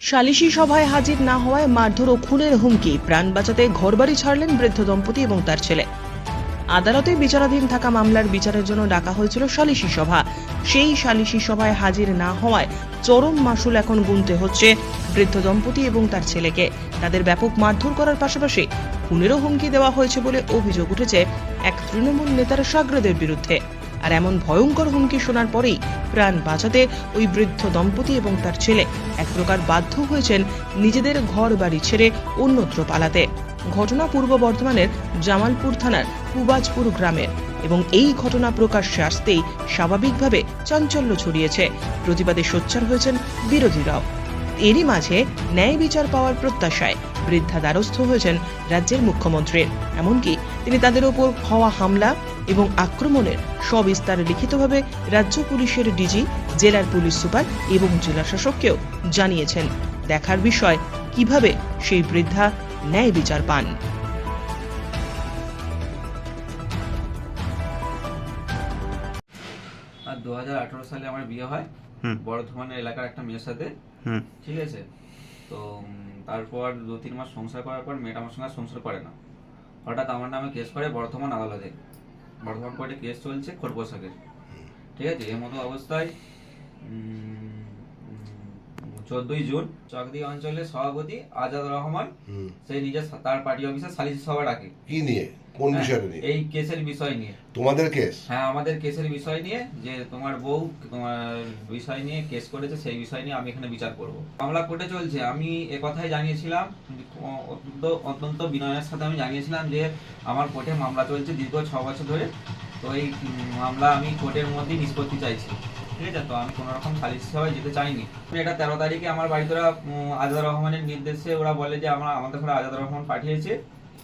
সালিশি সভায় হাজির না হওয়ায় মারধর ও খুনের হুমকি। প্রাণ বাঁচাতে ঘরবাড়ি ছাড়লেন বৃদ্ধ দম্পতি এবং তার ছেলে। আদালতে বিচারাধীন থাকা মামলার বিচারের জন্য ডাকা হয়েছিল সালিশি সভা। সেই সালিশি সভায় হাজির না হওয়ায় চরম মাসুল এখন গুনতে হচ্ছে বৃদ্ধ দম্পতি এবং তার ছেলেকে। তাদের ব্যাপক মারধর করার পাশাপাশি খুনেরও হুমকি দেওয়া হয়েছে বলে অভিযোগ উঠেছে এক তৃণমূল নেতার সাগ্রদের বিরুদ্ধে। আর এমন ভয়ঙ্কর হুমকি শোনার পরেই প্রাণ বাঁচাতে ওই বৃদ্ধ দম্পতি এবং তার ছেলে এক প্রকার বাধ্য হয়েছেন নিজেদের ঘর বাড়ি ছেড়ে অন্যত্র পালাতে। ঘটনা পূর্ব বর্ধমানের জামালপুর থানার কুবাজপুর গ্রামের এবং এই ঘটনা প্রকাশ্যে আসতেই স্বাভাবিকভাবে চাঞ্চল্য ছড়িয়েছে। প্রতিবাদে সোচ্চার হয়েছেন বিরোধীরাও এরই মাঝে ন্যায় বিচার পাওয়ার প্রত্যাশায় বৃদ্ধা দ্বারস্থ হয়েছেন রাজ্যের মুখ্যমন্ত্রীর এমনকি তিনি তাদের ওপর হওয়া হামলা এবং আক্রমণের সবিস্তার লিখিতভাবে রাজ্য পুলিশের ডিজি জেলার পুলিশ সুপার এবং জেলা শাসককেও জানিয়েছেন দেখার বিষয় কীভাবে সেই বৃদ্ধা ন্যায় বিচার পান। আর দুহাজার আঠারো সালে আমার বিয়ে হয়। হুম। বর্ধমানের এলাকার একটা মেয়ের সাথে। হুম। ঠিক আছে? তো তারপর দু তিন মাস সংসার করার পর মেয়েটা আমার সঙ্গে সংসার করে না। হঠাৎ আমার নামে কেস করে বর্ধমান আদালতে। বর্ধমান কোর্টে কেস চলছে খোরপোশাকের ঠিক আছে? এর মতো অবস্থায় চোদ্দই জুন চকদি অঞ্চলের সভাপতি আজাদ রহমান সেই নিজের তার পার্টি অফিসে সালিশ সভা ডাকে। কি নিয়ে? কোন হ্যাঁ, বিষয়টা নিয়ে? এই কেসের বিষয় নিয়ে। তোমাদের কেস? হ্যাঁ আমাদের কেসের বিষয় নিয়ে যে তোমার বউ তোমার বিষয় নিয়ে কেস করেছে সেই বিষয় নিয়ে আমি এখানে বিচার করব। মামলা কোর্টে চলছে। আমি এ কথাই জানিয়েছিলাম অত্যন্ত অত্যন্ত বিনয়ের সাথে আমি জানিয়েছিলাম যে আমার কোর্টে মামলা চলছে দীর্ঘ ছ বছর ধরে। তো এই মামলা আমি কোর্টের মধ্যেই নিষ্পত্তি চাইছি। ঠিক আছে? তো আমি কোনো রকম সালিশ সভায় যেতে চাইনি। এটা তেরো তারিখে আমার বাড়িতে ওরা আজাদ রহমানের নির্দেশে ওরা বলে যে আমরা আমাদের ঘরে আজাদ রহমান পাঠিয়েছে।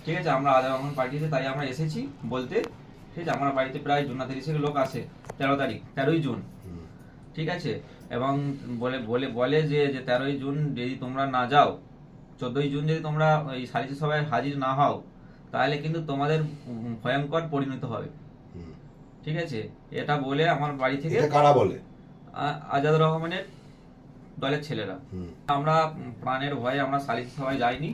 ঠিক আছে আমরা আজাদ রহমান পাঠিয়েছে তাই আমরা এসেছি বলতে। ঠিক আছে আমার বাড়িতে প্রায় জুন তিরিশের লোক আসে তেরো তারিখ তেরোই জুন। ঠিক আছে এবং বলে বলে বলে যে যে তেরোই জুন যদি তোমরা না যাও চোদ্দই জুন যদি তোমরা এই সালিসি সভায় হাজির না হও তাহলে কিন্তু তোমাদের ভয়ঙ্কর পরিণত হবে। ঠিক আছে এটা বলে আমার বাড়ি থেকে কারা বলে? আজাদ রহমানের দলের ছেলেরা। আমরা প্রাণের ভয়ে আমরা সালিসি সভায় যাইনি।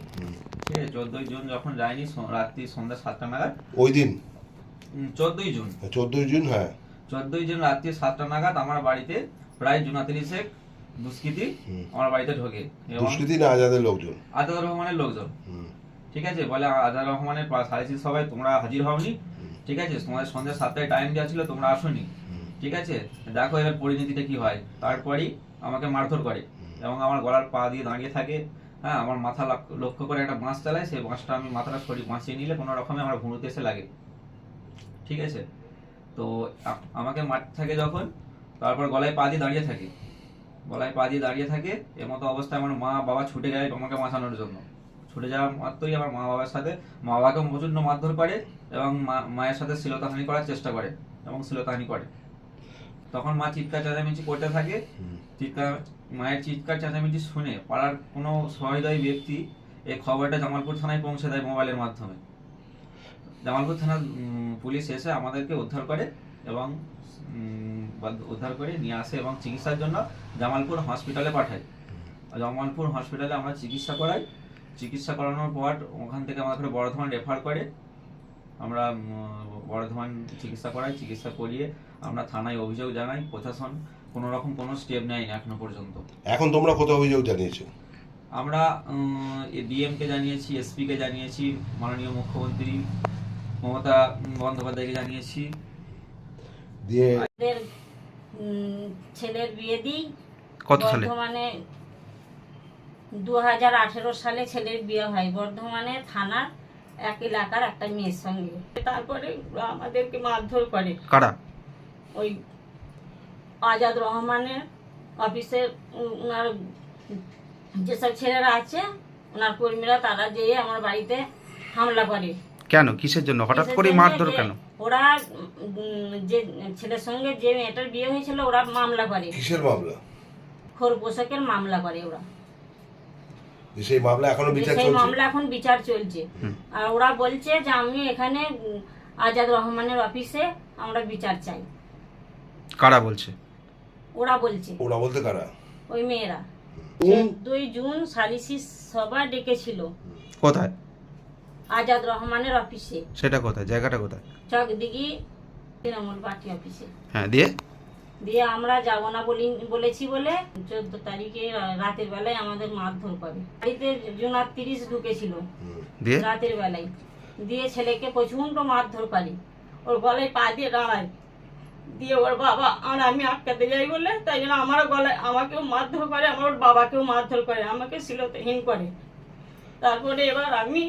ঠিক আছে চোদ্দই জুন যখন যাইনি রাত্রি সন্ধ্যা সাতটা নাগাদ। ওই দিন? চোদ্দই জুন। চোদ্দই জুন হ্যাঁ। চোদ্দই জুন রাত্রি সাতটা নাগাদ আমার বাড়িতে প্রায় জুনাতিরিশে দুষ্কৃতি আমার বাড়িতে ঢোকে। দুষ্কৃতি না আজাদের লোকজন? আজাদ রহমানের লোকজন। ঠিক আছে? বলে আজাদ রহমানের সালিসি সবাই তোমরা হাজির হওনি। ঠিক আছে? তোমাদের সন্ধ্যা সাতটায় টাইম দেওয়া ছিল তোমরা আসোনি। ঠিক আছে? দেখো এবার পরিণতিটা কি হয়। তারপরই আমাকে মারধর করে এবং আমার গলার পা দিয়ে দাঁড়িয়ে থাকে। হ্যাঁ আমার মাথা লাক- লক্ষ্য করে একটা বাঁশ চালায় সেই বাঁশটা আমি মাথাটা সরি বাঁচিয়ে নিলে কোনো রকমে আমার ভুঁড়োতে এসে লাগে। ঠিক আছে? তো আমাকে মাঠ থাকে যখন তারপর গলায় পা দিয়ে দাঁড়িয়ে থাকে। গলায় পা দিয়ে দাঁড়িয়ে থাকে এর মতো অবস্থায় আমার মা বাবা ছুটে যায় আমাকে বাঁচানোর জন্য। ছুটে যাওয়া মাত্রই আমার মা বাবার সাথে মা বাবাকে প্রচণ্ড মারধর করে এবং মা- মায়ের সাথে শ্লীলতাহানি করার চেষ্টা করে এবং শ্লীলতাহানি করে। তখন মা চিৎকার চেঁচামেচি করতে থাকে। চিৎকার মায়ের চিৎকার, চেঁচামেচি শুনে পাড়ার কোনো সহৃদয় ব্যক্তি এই খবরটা জামালপুর থানায় পৌঁছে দেয় মোবাইলের মাধ্যমে। জামালপুর থানার পুলিশ এসে আমাদেরকে উদ্ধার করে এবং উদ্ধার করে নিয়ে আসে এবং চিকিৎসার জন্য জামালপুর হসপিটালে পাঠায়। জামালপুর হসপিটালে আমরা চিকিৎসা করাই। চিকিৎসা করানোর পর ওখান থেকে আমাদের বর্ধমান রেফার করে। আমরা বর্ধমান চিকিৎসা করাই। চিকিৎসা করিয়ে আমরা থানায় অভিযোগ জানাই প্রশাসন। কোনো রকম কোনো স্টেপ নেয়নি এখনও পর্যন্ত। এখন তোমরা কোথাও অভিযোগ জানিয়েছো? আমরা ডিএম কে জানিয়েছি এসপি কে জানিয়েছি মাননীয় মুখ্যমন্ত্রী মমতা বন্দ্যোপাধ্যায়কে জানিয়েছি। দিয়ে ছেলের বিয়ে দিই। কত সালে? বর্ধমানে দু হাজার আঠেরো সালে ছেলের বিয়ে হয়। বর্ধমানে থানার এক এলাকার একটা মেয়ের সঙ্গে। তারপরে আমাদেরকে মারধর করে। কারা? ওই আজাদ রহমানের অফিসে ওনার যেসব ছেলেরা আছে ওনার কর্মীরা তারা যেয়ে আমার বাড়িতে হামলা করে। কেন? কিসের জন্য? হঠাৎ করে মারধর কেন? ওরা যে ছেলের সঙ্গে যে মেয়েটার বিয়ে হয়েছিল ওরা মামলা করে। কিসের মামলা? খোর পোশাকের মামলা করে ওরা। সেই মামলা এখনও বিচার সেই চলছে? মামলা এখন বিচার চলছে। আর ওরা বলছে যে আমি এখানে আজাদ রহমানের অফিসে আমরা বিচার চাই। কারা বলছে? ওরা বলছে। ওরা বলতে কারা? ওই মেয়েরা। চোদ্দই জুন সালিসি সভা ডেকেছিল। কোথায়? আজাদ রহমানের অফিসে। সেটা কোথায়? জায়গাটা কোথায়? চকদিঘি তৃণমূল পার্টি অফিসে। হ্যাঁ দিয়ে? দিয়ে আমরা যাব না বলি বলেছি বলে চোদ্দ তারিখে রাতের বেলায় আমাদের মারধর করে। বাড়িতে জুনার তিরিশ ঢুকেছিল রাতের বেলায়। দিয়ে ছেলেকে প্রচণ্ড মারধর করে। ওর গলায় পা দিয়ে দাঁড়ায়। দিয়ে ওর বাবা, আর আমি আটকাতে যাই বলে, তাই জন্য আমারও গলায়, আমাকেও মারধর করে, আমার ওর বাবাকেও মারধর করে, আমাকে শিলতহীন করে। তারপরে এবার আমি,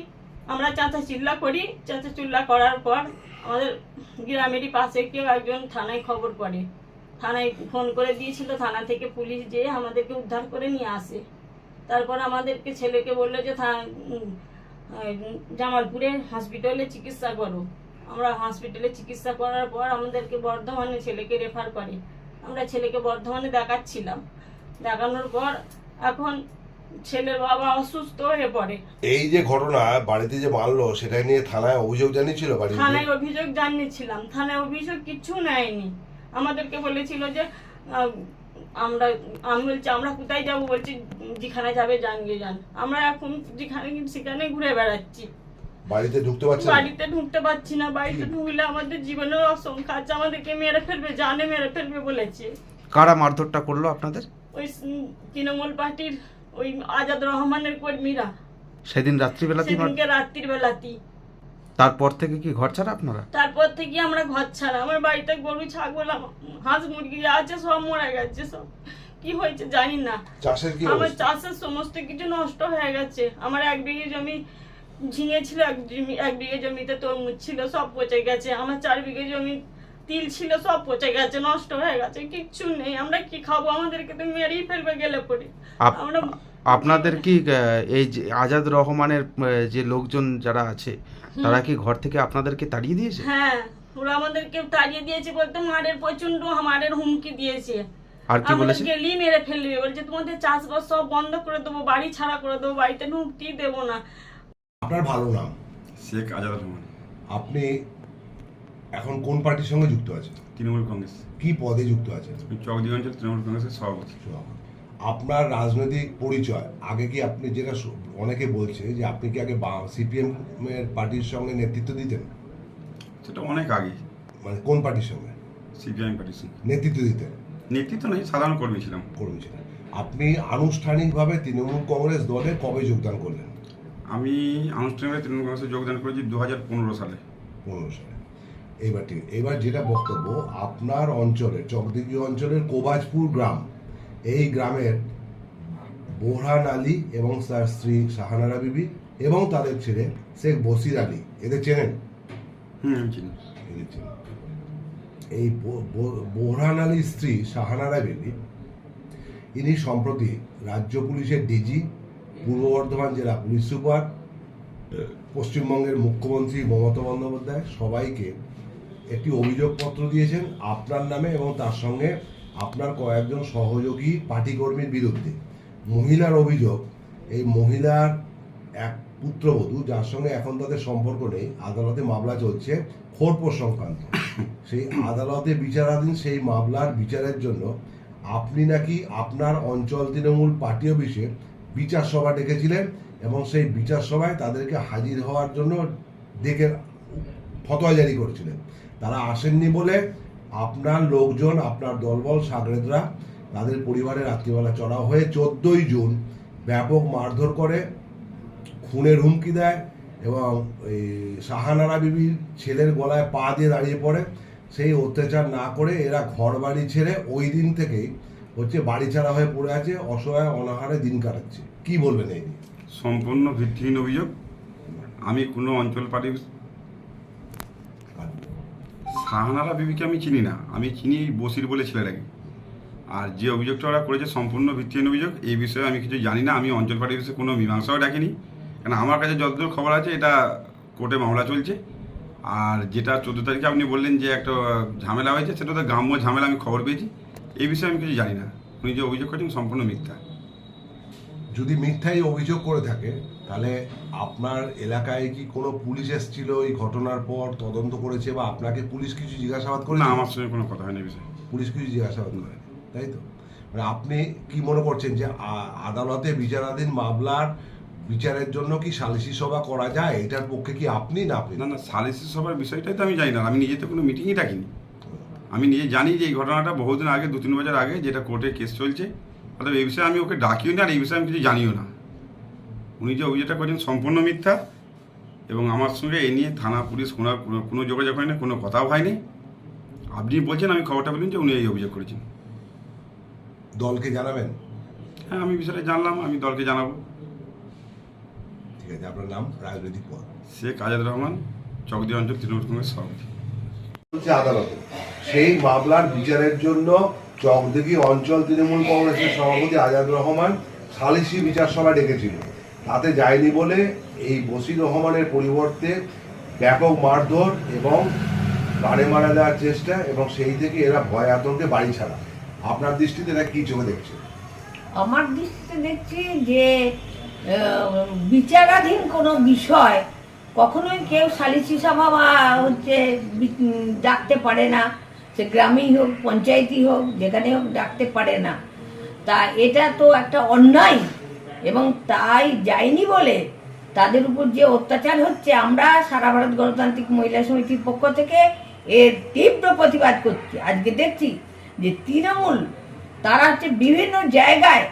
আমরা চাচা চিল্লা করি। চাচা চিল্লা করার পর আমাদের গ্রামেরই পাশে কেউ একজন থানায় খবর করে থানায় ফোন করে দিয়েছিল, থানা থেকে পুলিশ যেয়ে আমাদেরকে উদ্ধার করে নিয়ে আসে। তারপর আমাদেরকে ছেলেকে বলল যে জামালপুরে হসপিটালে চিকিৎসা করো। আমরা হসপিটালে চিকিৎসা করার পর আমাদেরকে বর্ধমানে ছেলেকে রেফার করে। আমরা ছেলেকে বর্ধমানে দেখাচ্ছিলাম। দেখানোর পর এখন ছেলের বাবা অসুস্থ হয়ে পড়ে। এই যে ঘটনা বাড়িতে যে মারলো সেটা নিয়ে থানায় অভিযোগ জানিয়েছিল বাড়ির থানায় অভিযোগ জানিয়েছিলাম। থানায় অভিযোগ কিচ্ছু নেয়নি। আমাদেরকে বলেছিল যে আমরা আমি বলছি আমরা কোথায় যাব? বলছি যেখানে যাবে জানিয়ে যান। আমরা এখন যেখানে সেখানে ঘুরে বেড়াচ্ছি। বাড়িতে ঢুকতে পারছে না? বাড়িতে ঢুকতে পারছি না বাড়িতে ঢুকলে আমাদের জীবনের অসংখ্য আছে আমাদেরকে মেরে ফেলবে জানে মেরে ফেলবে বলেছে। কারা মারধরটা করল আপনাদের? ওই তৃণমূল পার্টির ওই আজাদ রহমানের কর্মীরা। সেদিন রাত্রিবেলাতেই সেদিনকে রাত্রির বেলাতেই তারপর থেকে কি ঘর ছাড়া আপনারা? তারপর থেকে আমরা ঘর ছাড়া আমার বাড়িতে গরু ছাগল আম- হাঁস মুরগি যা আছে সব মরে গেছে সব কি হয়েছে জানি না। চাষের কি আমার চাষের সমস্ত কিছু নষ্ট হয়ে গেছে আমার এক বিঘে জমি ঝিঙে ছিল এক জমি এক বিঘে জমিতে তরমুজ ছিল সব পচে গেছে। আমার চার বিঘে জমি তিল ছিল সব পচে গেছে নষ্ট হয়ে গেছে কিচ্ছু নেই। আমরা কি খাব? আমাদেরকে তো মেরেই ফেলবে গেলে পরে। আমরা আপনাদের কি এই যে আজাদ রহমানের যে লোকজন যারা আছে তারা কি ঘর থেকে আপনাদেরকে তাড়িয়ে দিয়েছে? হ্যাঁ ওরা আমাদেরকে তাড়িয়ে দিয়েছে বলতে মারের প্রচণ্ড মারের হুমকি দিয়েছে। আর কি আমাদের বলেছে? গেলি মেরে ফেলবে। বলছে তোমাদের চাষবাস সব বন্ধ করে দেবো বাড়ি ছাড়া করে দেবো বাড়িতে ঢুকতেই দেবো না। আপনার ভালো নাম? শেখ আজাদ রহমান। আপনি এখন কোন পার্টির সঙ্গে যুক্ত আছেন? তৃণমূল কংগ্রেস। কি পদে যুক্ত আছেন? চকদি অঞ্চল তৃণমূল কংগ্রেসের সভাপতি। আপনার রাজনৈতিক পরিচয় আগে কি আপনি যেটা অনেকে বলছে যে আপনি কি আগে সিপিএম এর পার্টির সঙ্গে নেতৃত্ব দিতেন? সেটা অনেক আগে। মানে কোন পার্টির সঙ্গে? সিপিএম পার্টির সঙ্গে। নেতৃত্ব দিতেন? নেতৃত্ব নয় সাধারণ কর্মী ছিলাম। কর্মী ছিলেন। আপনি আনুষ্ঠানিকভাবে তৃণমূল কংগ্রেস দলে কবে যোগদান করলেন? আমি আনুষ্ঠানিকভাবে তৃণমূল কংগ্রেসে যোগদান করেছি দু হাজার পনেরো সালে। পনেরো সালে। এইবার ঠিক এবার যেটা বক্তব্য আপনার অঞ্চলে চকদিগি অঞ্চলের কোবাজপুর গ্রাম এই গ্রামের বোরহান আলী এবং তার স্ত্রী শাহানারা বিবি এবং তাদের ছেলে শেখ বসির আলী এদের চেনেন? হুম চিনি। এদের চেনেন। এই বো- বো- বোরহান আলীর স্ত্রী শাহানারা বিবি ইনি সম্প্রতি রাজ্য পুলিশের ডিজি পূর্ব বর্ধমান জেলা পুলিশ সুপার, পশ্চিমবঙ্গের মুখ্যমন্ত্রী মমতা বন্দ্যোপাধ্যায় সবাইকে একটি অভিযোগপত্র দিয়েছেন আপনার নামে এবং তার সঙ্গে আপনার কয়েকজন সহযোগী পার্টিকর্মীর বিরুদ্ধে। মহিলার অভিযোগ, এই মহিলার এক পুত্রবধূ, যার সঙ্গে এখন তাদের সম্পর্ক নেই, আদালতে মামলা চলছে খোরপোশ সংক্রান্ত। সেই আদালতে বিচারাধীন সেই মামলার বিচারের জন্য আপনি নাকি আপনার অঞ্চল তৃণমূল পার্টি অফিসে বিচার সভা ডেকেছিলেন এবং সেই বিচার সভায় তাদেরকে হাজির হওয়ার জন্য ডেকে ফতোয়া জারি করেছিলেন। তারা আসেননি বলে আপনার লোকজন, আপনার দলবল, সাগরেদরা, তাদের পরিবারের রাত্রিবেলা চড়াও হয়ে চোদ্দোই জুন ব্যাপক মারধর করে, খুনের হুমকি দেয় এবং এই সাহানারা বিবির ছেলের গলায় পা দিয়ে দাঁড়িয়ে পড়ে। সেই অত্যাচার না করে এরা ঘর বাড়ি ছেড়ে ওই দিন থেকেই হচ্ছে বাড়ি ছাড়া হয়ে পড়ে আছে অসহায় অনাহারে দিন কাটাচ্ছে। কি বলবেন এই নিয়ে? সম্পূর্ণ ভিত্তিহীন অভিযোগ। আমি কোনো অঞ্চল পার্টি শাহানারা বিবিকে আমি চিনি না। আমি চিনি এই বসির বলে ছেলেটাকে। আর যে অভিযোগটা ওরা করেছে সম্পূর্ণ ভিত্তিহীন অভিযোগ এই বিষয়ে আমি কিছু জানি না। আমি অঞ্চল পার্টির বিষয়ে কোনো মীমাংসাও ডাকিনি। কারণ আমার কাছে যতদূর খবর আছে এটা কোর্টে মামলা চলছে। আর যেটা চোদ্দ তারিখে আপনি বললেন যে একটা ঝামেলা হয়েছে সেটা তো গ্রাম্য ঝামেলা আমি খবর পেয়েছি। এই বিষয়ে আমি কিছু জানি না। উনি যে অভিযোগ করেছেন সম্পূর্ণ মিথ্যা। যদি মিথ্যাই অভিযোগ করে থাকে তাহলে আপনার এলাকায় কি কোনো পুলিশ এসেছিল এই ঘটনার পর তদন্ত করেছে বা আপনাকে পুলিশ কিছু জিজ্ঞাসাবাদ করে না আমার সঙ্গে কোনো কথা হয়নি বিষয়ে। পুলিশ কিছু জিজ্ঞাসাবাদ করে তাই তো? মানে আপনি কি মনে করছেন যে আদালতে বিচারাধীন মামলার বিচারের জন্য কি সালিসি সভা করা যায়? এটার পক্ষে কি আপনি না আপনি? না না সালিসি সভার বিষয়টাই তো আমি জানি না। আমি নিজে তো কোনো মিটিংই ডাকিনি আমি নিজে জানি যে এই ঘটনাটা বহুদিন আগে দু তিন বছর আগে যেটা কোর্টে কেস চলছে। অর্থাৎ এই বিষয়ে আমি ওকে ডাকিও না আর এই বিষয়ে আমি কিছু জানিও না। উনি যে অভিযোগটা করেছেন সম্পূর্ণ মিথ্যা এবং আমার সঙ্গে এ নিয়ে থানা পুলিশ কোনো কোনো- যোগাযোগ হয়নি কোনো কথাও হয়নি। আপনি বলছেন আমি খবরটা বলুন যে উনি এই অভিযোগ করেছেন। দলকে জানাবেন? হ্যাঁ আমি বিষয়টা জানলাম আমি দলকে জানাব। ঠিক আছে আপনার নাম রাজনৈতিক পদ শেখ আজাদ রহমান চকদি অঞ্চল তৃণমূল কংগ্রেস সভাপতি। হচ্ছে আদালতে। সেই মামলার বিচারের জন্য চকদিঘি অঞ্চল তৃণমূল কংগ্রেসের সভাপতি আজাদ রহমান সালিসি বিচার সভা ডেকেছিল। তাতে যায়নি বলে এই বসির রহমানের পরিবর্তে ব্যাপক মারধর এবং বাড়ি মারা দেওয়ার চেষ্টা এবং সেই থেকে এরা ভয় আতঙ্কে বাড়ি ছাড়া। আপনার দৃষ্টিতে এরা কি চোখে দেখছে? আমার দৃষ্টিতে দেখছি যে বিচারাধীন কোনো বিষয় কখনোই কেউ সালিসি সভা বা হচ্ছে ডাকতে পারে না। সে গ্রামেই হোক, পঞ্চায়েতই হোক, যেখানে হোক ডাকতে পারে না। তা এটা তো একটা অন্যায় এবং তাই যায়নি বলে তাদের উপর যে অত্যাচার হচ্ছে, আমরা সারা ভারত গণতান্ত্রিক মহিলা সমিতির পক্ষ থেকে এর তীব্র প্রতিবাদ করছি। আজকে দেখছি যে তৃণমূল, তারা হচ্ছে বিভিন্ন জায়গায়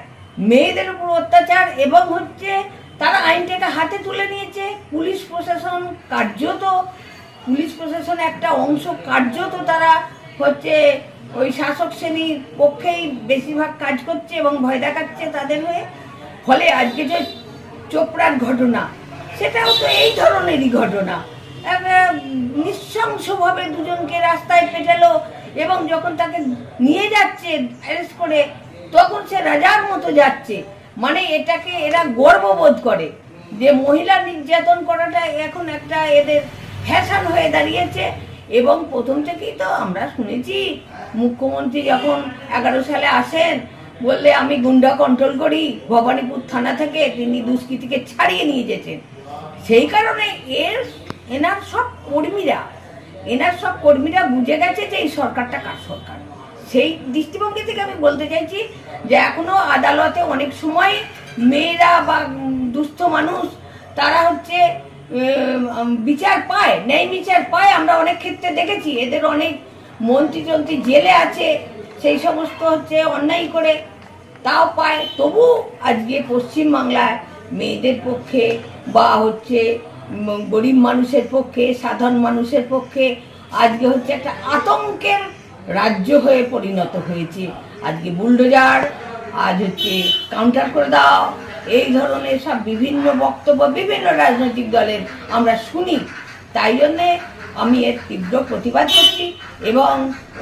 মেয়েদের উপর অত্যাচার এবং হচ্ছে তারা আইনটাকে হাতে তুলে নিয়েছে। পুলিশ প্রশাসন কার্যত, পুলিশ প্রশাসন একটা অংশ কার্যত তারা হচ্ছে ওই শাসক শ্রেণির পক্ষেই বেশিরভাগ কাজ করছে এবং ভয় দেখাচ্ছে তাদের হয়ে। ফলে আজকে যে চোপড়ার ঘটনা, সেটাও তো এই ধরনেরই ঘটনা। নৃশংসভাবে দুজনকে রাস্তায় পেটালো এবং যখন তাকে নিয়ে যাচ্ছে অ্যারেস্ট করে, তখন সে রাজার মতো যাচ্ছে। মানে এটাকে এরা গর্ববোধ করে যে মহিলা নির্যাতন করাটা এখন একটা এদের ফ্যাশন হয়ে দাঁড়িয়েছে। এবং প্রথম থেকেই তো আমরা শুনেছি, মুখ্যমন্ত্রী যখন এগারো সালে আসেন, বললে, আমি গুন্ডা কন্ট্রোল করি, ভবানীপুর থানা থেকে তিনি দুষ্কৃতীকে ছাড়িয়ে নিয়ে যেতেন সেই কারণে এর, এনার সব কর্মীরা, এনার সব কর্মীরা বুঝে গেছে যে এই সরকারটা কার সরকার। সেই দৃষ্টিভঙ্গি থেকে আমি বলতে চাইছি যে এখনও আদালতে অনেক সময় মেয়েরা বা দুস্থ মানুষ, তারা হচ্ছে বিচার পায়, ন্যায় বিচার পায়। আমরা অনেক ক্ষেত্রে দেখেছি, এদের অনেক মন্ত্রী টন্ত্রী জেলে আছে, সেই সমস্ত হচ্ছে অন্যায় করে তাও পায়। তবু আজকে পশ্চিমবাংলায় মেয়েদের পক্ষে বা হচ্ছে গরিব মানুষের পক্ষে, সাধারণ মানুষের পক্ষে আজকে হচ্ছে একটা আতঙ্কের রাজ্য হয়ে পরিণত হয়েছে। আজকে বুলডোজার, আজ হচ্ছে কাউন্টার করে দাও। এই ধরনের সব বিভিন্ন বক্তব্য বিভিন্ন রাজনৈতিক দলের আমরা শুনি। তাই জন্যে আমি এর তীব্র প্রতিবাদ করছি এবং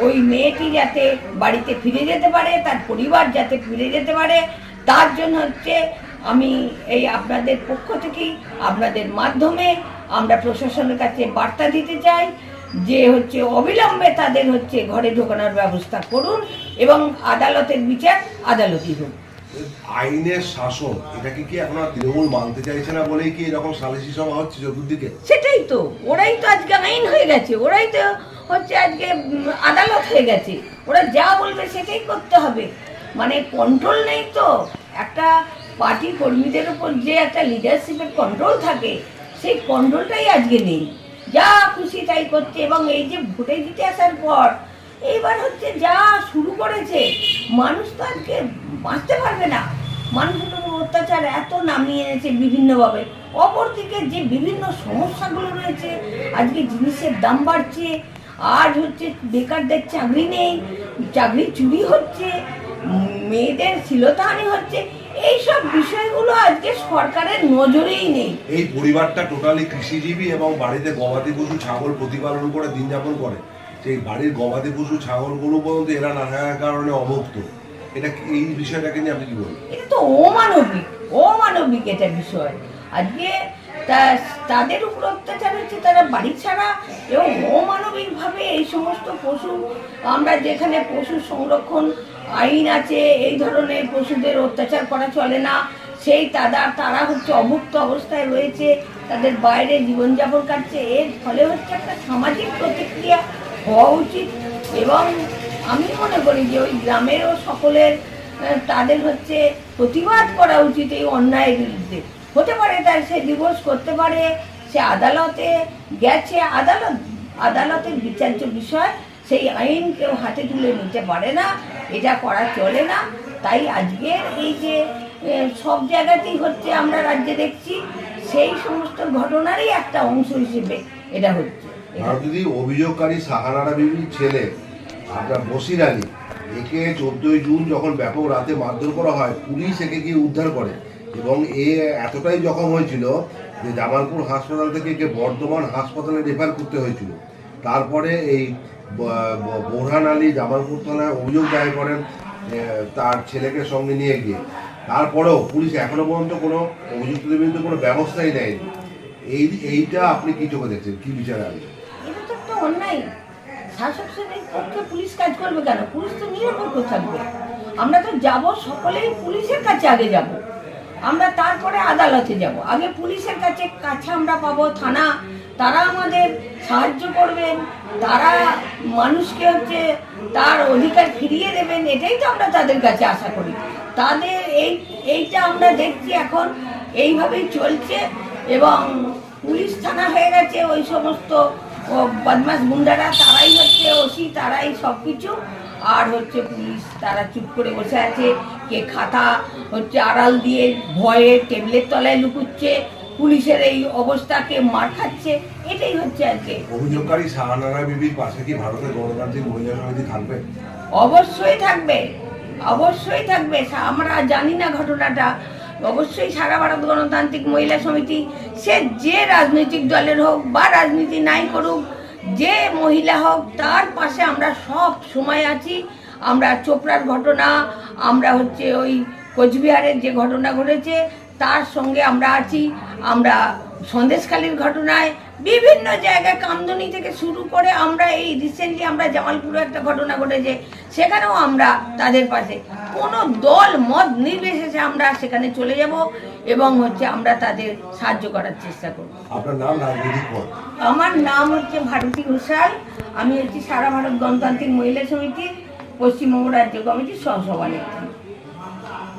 ওই মেয়েটি যাতে বাড়িতে ফিরে যেতে পারে, তার পরিবার যাতে ফিরে যেতে পারে, তার জন্য হচ্ছে আমি এই আপনাদের পক্ষ থেকেই, আপনাদের মাধ্যমে আমরা প্রশাসনের কাছে বার্তা দিতে চাই। যে হচ্ছে অবিলম্বে তাদের হচ্ছে ঘরে ঢোকানোর ব্যবস্থা করুন এবং আদালতের বিচার আদালতই হোক। আইনের শাসন এটাকে কি এখন আর তৃণমূল মানতে চাইছে না বলেই কি এরকম সালিসি সভা হচ্ছে চতুর্দিকে? সেটাই তো ওরাই তো আজকে আইন হয়ে গেছে ওরাই তো হচ্ছে আজকে আদালত হয়ে গেছে। ওরা যা বলবে সেটাই করতে হবে। মানে কন্ট্রোল নেই তো। একটা পার্টি কর্মীদের উপর যে একটা লিডারশিপের কন্ট্রোল থাকে সেই কন্ট্রোলটাই আজকে নেই। যা খুশি তাই করছে এবং এই যে ভোটে জিতে আসার পর, এইবার হচ্ছে যা শুরু করেছে, মানুষ তো আজকে বাঁচতে পারবে না। মানুষের উপর অত্যাচার এত নামিয়ে এনেছে বিভিন্নভাবে। অপরদিকে যে বিভিন্ন সমস্যাগুলো রয়েছে, আজকে জিনিসের দাম বাড়ছে, আজ হচ্ছে বেকারদের চাকরি নেই, চাকরি চুরি হচ্ছে, মেয়েদের শিলতাহানি হচ্ছে এইসব বিষয়গুলো আজকে সরকারের নজরেই নেই। এই পরিবারটা টোটালি কৃষিজীবী এবং বাড়িতে গবাদি পশু ছাগল প্রতিপালন করে দিন যাপন করে। সেই বাড়ির গবাদি পশু ছাগলগুলো পর্যন্ত এরা নানা কারণে অভুক্ত। এটা এই বিষয়টাকে নিয়ে আপনি কি বলবেন? এটা তো অমানবিক অমানবিক এটা বিষয়। আজকে তা, তাদের উপর অত্যাচার হচ্ছে, তারা বাড়ি ছাড়া এবং অমানবিকভাবে এই সমস্ত পশু, আমরা যেখানে পশু সংরক্ষণ আইন আছে, এই ধরনের পশুদের অত্যাচার করা চলে না। সেই তারা তারা হচ্ছে অভুক্ত অবস্থায় রয়েছে, তাদের বাইরে জীবনযাপন কাটছে এর ফলে হচ্ছে একটা সামাজিক প্রতিক্রিয়া হওয়া উচিত এবং আমি মনে করি যে ওই গ্রামেরও সকলের তাদের হচ্ছে প্রতিবাদ করা উচিত এই অন্যায়ের বিরুদ্ধে। হতে পারে তার সে ডিভোর্স করতে পারে, সে আদালতে গেছে। আদালত, আদালতের বিচার্য বিষয়, সেই আইন কেউ হাতে তুলে নিতে পারে না, এটা করা চলে না। তাই আজকের এই যে সব জায়গাতেই হচ্ছে আমরা রাজ্যে দেখছি, সেই সমস্ত ঘটনারই একটা অংশ হিসেবে এটা হচ্ছে। যদি অভিযোগকারী সাহানারা বিবির ছেলে আপনার বসির আলী, একে চোদ্দই জুন যখন ব্যাপক রাতে মারধর করা হয়, পুলিশ একে গিয়ে উদ্ধার করে। এবং এ এতটাই জখম হয়েছিল যে জামালপুর হাসপাতাল থেকে একে বর্ধমান হাসপাতালে রেফার করতে হয়েছিল। তারপরে এই বোরহান আলী জামালপুর থানায় অভিযোগ দায়ের করেন তার ছেলেকে সঙ্গে নিয়ে গিয়ে। তারপরেও পুলিশ এখনও পর্যন্ত কোনো অভিযুক্তদের বিরুদ্ধে কোনো ব্যবস্থাই নেয়নি। এই, এইটা আপনি কি চোখে দেখছেন? কি বিচারে থাকবে। আমরা তো যাব, সকলেই পুলিশের কাছে আগে যাব। আমরা তারপরে আদালতে যাব। আগে পুলিশের কাছে কাছে আমরা পাবো, থানা। তারা আমাদের সাহায্য করবেন। তারা মানুষকে হচ্ছে তার অধিকার ফিরিয়ে দেবেন, এটাই তো আমরা তাদের কাছে আশা করি। তাদের এই, এইটা আমরা দেখছি এখন, এইভাবেই চলছে এবং পুলিশ থানা হয়ে গেছে। ওই সমস্ত বদমাস গুন্ডারা, তারাই হচ্ছে ওসি সব কিছু আর হচ্ছে পুলিশ তারা চুপ করে বসে আছে। কে খাতা হচ্ছে আড়াল দিয়ে ভয়ে টেবিলের তলায় লুকুচ্ছে। পুলিশের এই অবস্থাকে মার খাচ্ছে এটাই হচ্ছে আজকে অভিযোগকারী শাহানারা বিবির পাশে কি ভারতের গণতান্ত্রিক মহিলা সমিতি থাকবে? অবশ্যই থাকবে। অবশ্যই থাকবে। আমরা জানি না ঘটনাটা। অবশ্যই সারা ভারত গণতান্ত্রিক মহিলা সমিতি সে যে রাজনৈতিক দলের হোক বা রাজনীতি নাই করুক যে মহিলা হোক, তার পাশে আমরা সব সময় আছি। আমরা চোপড়ার ঘটনা, আমরা হচ্ছে ওই কোচবিহারের যে ঘটনা ঘটেছে, তার সঙ্গে আমরা আছি। আমরা সন্দেশখালীর ঘটনায় বিভিন্ন জায়গায় কামদুনি থেকে শুরু করে আমরা এই রিসেন্টলি আমরা জামালপুরে একটা ঘটনা ঘটেছে সেখানেও আমরা তাদের পাশে। কোনো দল মত নির্বিশেষে আমরা সেখানে চলে যাব এবং হচ্ছে আমরা তাদের সাহায্য করার চেষ্টা করব। আপনার নাম আমার নাম হচ্ছে ভারতী ঘোষাল। আমি হচ্ছি সারা ভারত গণতান্ত্রিক মহিলা সমিতির পশ্চিমবঙ্গ রাজ্য কমিটির সহসভানেত্রী।